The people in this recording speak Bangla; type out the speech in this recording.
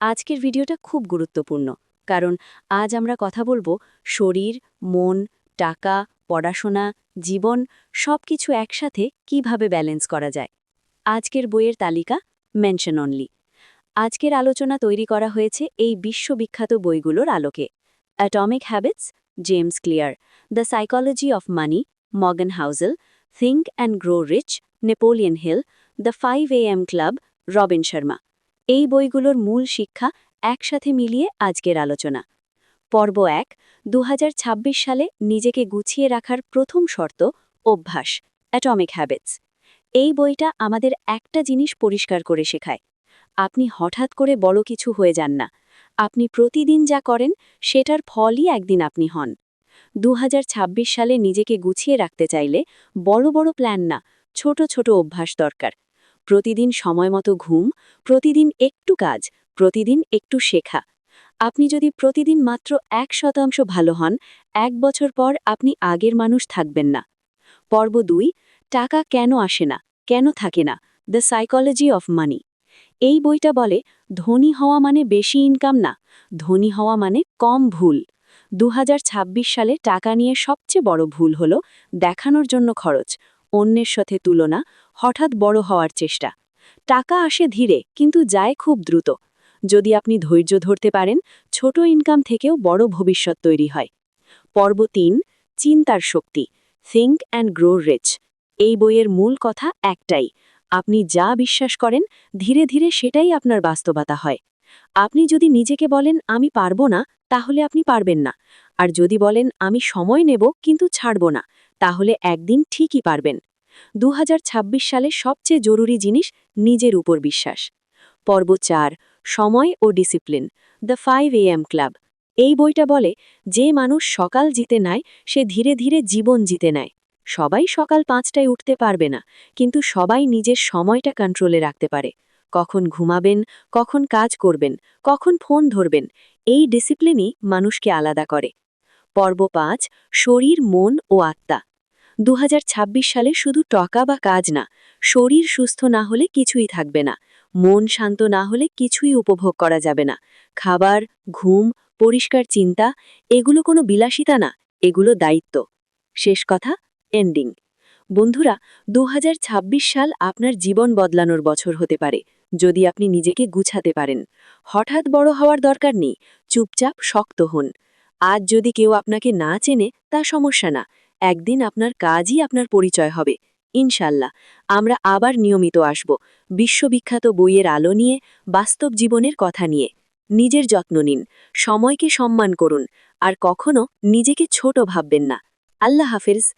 আজকের ভিডিওটা খুব গুরুত্বপূর্ণ, কারণ আজ আমরা কথা বলব শরীর, মন, টাকা, পড়াশোনা, জীবন সবকিছু একসাথে কীভাবে ব্যালেন্স করা যায়। আজকের বইয়ের তালিকা মেনশন অনলি আজকের আলোচনা তৈরি করা হয়েছে এই বিশ্ববিখ্যাত বইগুলোর আলোকে। Atomic habits James Clear the psychology of money Morgan Housel think and grow rich Napoleon Hill the five A M club Robin Sharma এই বইগুলোর মূল শিক্ষা একসাথে মিলিয়ে আজকের আলোচনা। পর্ব এক দু সালে নিজেকে গুছিয়ে রাখার প্রথম শর্ত, অভ্যাস, অ্যাটমিক হ্যাবিটস। এই বইটা আমাদের একটা জিনিস পরিষ্কার করে শেখায়। আপনি হঠাৎ করে বড় কিছু হয়ে যান না। আপনি প্রতিদিন যা করেন, সেটার ফলই একদিন আপনি হন। দু হাজার ছাব্বিশ সালে নিজেকে গুছিয়ে রাখতে চাইলে বড় বড় প্ল্যান না, ছোট ছোট অভ্যাস দরকার। প্রতিদিন সময়মতো ঘুম, প্রতিদিন একটু কাজ, প্রতিদিন একটু শেখা। আপনি যদি প্রতিদিন মাত্র এক শতাংশ ভালো হন, এক বছর পর আপনি আগের মানুষ থাকবেন না। পর্ব দুই, টাকা কেন আসে না, কেন থাকে না দ্য সাইকোলজি অফ মানি এই বইটা বলে, ধনী হওয়া মানে বেশি ইনকাম না, ধনী হওয়া মানে কম ভুল। দু হাজার ছাব্বিশ সালে টাকা নিয়ে সবচেয়ে বড় ভুল হল, দেখানোর জন্য খরচ অন্যের সাথে তুলনা হঠাৎ বড় হওয়ার চেষ্টা। টাকা আসে ধীরে, কিন্তু যায় খুব দ্রুত। যদি আপনি ধৈর্য ধরতে পারেন, ছোট ইনকাম থেকেও বড় ভবিষ্যৎ তৈরি হয়। পর্ব তিন, চিন্তার শক্তি থিঙ্ক অ্যান্ড গ্রো রিচ এই বইয়ের মূল কথা একটাই, আপনি যা বিশ্বাস করেন, ধীরে ধীরে সেটাই আপনার বাস্তবতা হয়। আপনি যদি নিজেকে বলেন, আমি পারব না, তাহলে আপনি পারবেন না। আর যদি বলেন, আমি সময় নেব, কিন্তু ছাড়ব না, তাহলে একদিন ঠিকই পারবেন। দু হাজার ছাব্বিশ সালে সবচেয়ে জরুরি জিনিস নিজের উপর বিশ্বাস। পর্ব চার, সময় ও discipline, the five A M club. এই বইটা বলে, যে মানুষ সকাল জিতে নেয়, সে ধীরে ধীরে জীবন জিতে নেয়। সবাই সকাল পাঁচটায় উঠতে পারবে না, কিন্তু সবাই নিজের সময়টা কন্ট্রোলে রাখতে পারে। কখন ঘুমাবেন, কখন কাজ করবেন, কখন ফোন ধরবেন, এই ডিসিপ্লিনই মানুষকে আলাদা করে। পর্ব পাঁচ, শরীর, মন ও আত্মা। দু হাজার ছাব্বিশ সালে শুধু টাকা বা কাজ না, শরীর সুস্থ না হলে কিছুই থাকবে না, মন শান্ত না হলে কিছুই উপভোগ করা যাবে না, খাবার, ঘুম, পরিষ্কার চিন্তা, এগুলো কোনো বিলাসিতা না, এগুলো দায়িত্ব। শেষ কথা এন্ডিং বন্ধুরা দু হাজার ছাব্বিশ সাল আপনার জীবন বদলানোর বছর হতে পারে। যদি আপনি নিজেকে গুছাতে পারেন। হঠাৎ বড় হওয়ার দরকার নেই। চুপচাপ, শক্ত হন। আজ যদি কেউ আপনাকে না চেনে, তা সমস্যা না। একদিন আপনার কাজই আপনার পরিচয় হবে। ইনশাল্লাহ আমরা আবার নিয়মিত আসব। বিশ্ববিখ্যাত বইয়ের আলো নিয়ে, বাস্তব জীবনের কথা নিয়ে। নিজের যত্ন নিন। সময়কে সম্মান করুন। আর কখনো নিজেকে ছোট ভাববেন না। আল্লাহ হাফেজ।